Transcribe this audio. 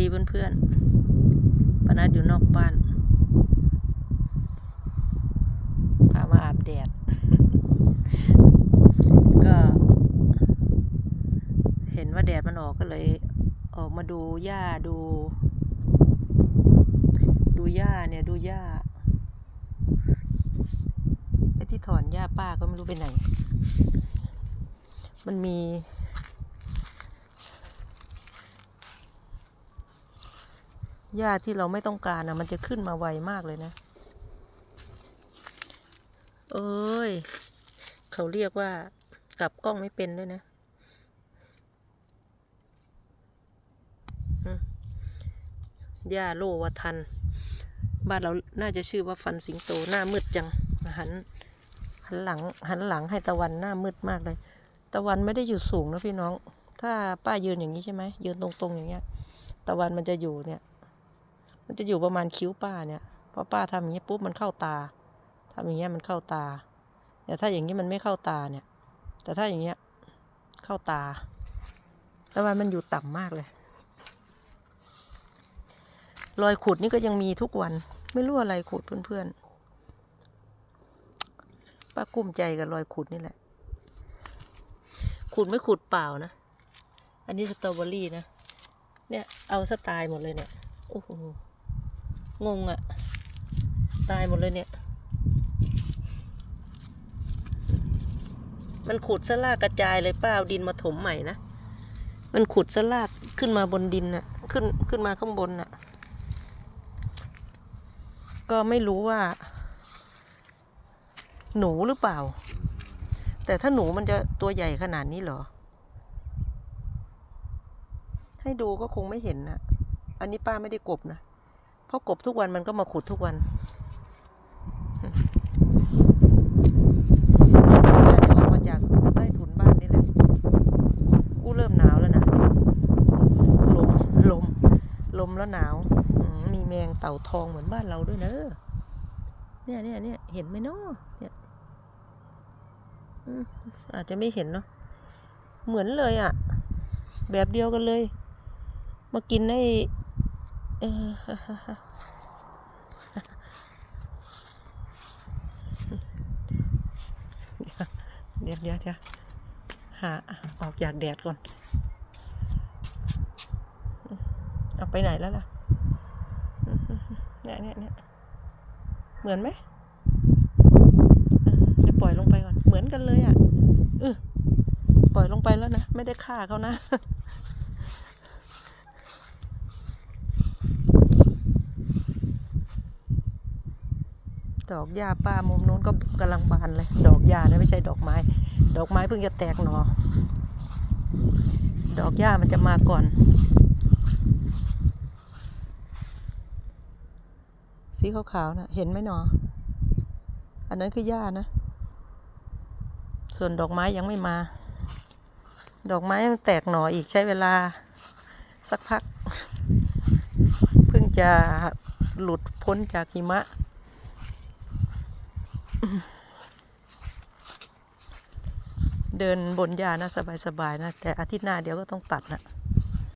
ดีเพื่อนๆปนัดอยู่นอกบ้าน พามาอาบแดด ก็ เห็นว่าแดดมันออกก็เลย ออกมาดูหญ้าดู ดูหญ้าเนี่ยดูหญ้าไอ้ที่ถอนหญ้าป้าก็ไม่รู้ไปไหน มันมี หญ้าที่เราไม่ต้องการนะมันจะขึ้นมาไวมากเลยนะ เอ้ย เขาเรียกว่ากลับกล้องไม่เป็นด้วยนะ หญ้าโลวทัน บ้านเราน่าจะชื่อว่าฟันสิงโตหน้ามืดจังหันหันหลังหันหลังให้ตะวันหน้ามืดมากเลย ตะวันไม่ได้อยู่สูงนะพี่น้อง ถ้าป้ายืนอย่างนี้ใช่ไหมยืนตรงๆอย่างเงี้ย ตะวันมันจะอยู่เนี่ย มันจะอยู่ประมาณคิ้วป้าเนี่ยพอป้าทำอย่างนี้ปุ๊บมันเข้าตาทำอย่างเงี้ยมันเข้าตา แต่ถ้าอย่างนี้มันไม่เข้าตาเนี่ย แต่ถ้าอย่างเงี้ยเข้าตาแตะวันมันอยู่ต่ำมากเลย รอยขุดนี่ก็ยังมีทุกวัน ไม่รู้อะไรขุดเพื่อนๆ ป้ากุ้มใจกับรอยขุดนี่แหละ ขุดไม่ขุดเปล่านะ อันนี้สตรอเบอรี่นะ เนี่ยเอาสไตล์หมดเลยเนี่ย โอ้โห งงอะ่ะ ตายหมดเลยเนี่ย มันขุดสลากกระจายเลยป้าเอาดินมาถมใหม่นะ มันขุดสลากขึ้นมาบนดินน่ะ ขึ้นขึ้นมาข้างบนน่ะ ก็ไม่รู้ว่า หนูหรือเปล่า แต่ถ้าหนูมันจะตัวใหญ่ขนาดนี้เหรอ ให้ดูก็คงไม่เห็นนะอันนี้ป้าไม่ได้กบนะ เพราะกบทุกวันมันก็มาขุดทุกวันน่าจะออกมาจากใต้ถุนบ้านนี่แหละอู้เริ่มหนาวแล้วนะลมลมลมแล้วหนาวมีแมงเต่าทองเหมือนบ้านเราด้วยเนอะเนี่ยเนี่ยเนี่ยเห็นไหมเนาะเนี่ยอืมอาจจะไม่เห็นเนาะเหมือนเลยอะ่ะ แบบเดียวกันเลย มากินไอ้ เออเดี๋ยวเดี๋ยวเดี๋ยวหาออกจากแดดก่อน เอาไปไหนแล้วล่ะ เนี่ยเนี่ยเนี่ยเหมือนไหมเดี๋ยวปล่อยลงไปก่อน เหมือนกันเลยอะเออปล่อยลงไปแล้วนะ ไม่ได้ฆ่าเขานะ ดอกหญ้าป้ามุมนู้นก็กำลังบานเลย ดอกหญ้านะไม่ใช่ดอกไม้ ดอกไม้เพิ่งจะแตกหนอ ดอกหญ้ามันจะมาก่อน สีขาวๆนะเห็นไหมหนอ อันนั้นคือหญ้านะ ส่วนดอกไม้ยังไม่มา ดอกไม้มันแตกหนออีกใช้เวลา สักพัก เพิ่งจะหลุดพ้นจากหิมะ เดินบนยานะสบายๆนะ แต่อาทิตย์หน้าเดี๋ยวก็ต้องตัดนะ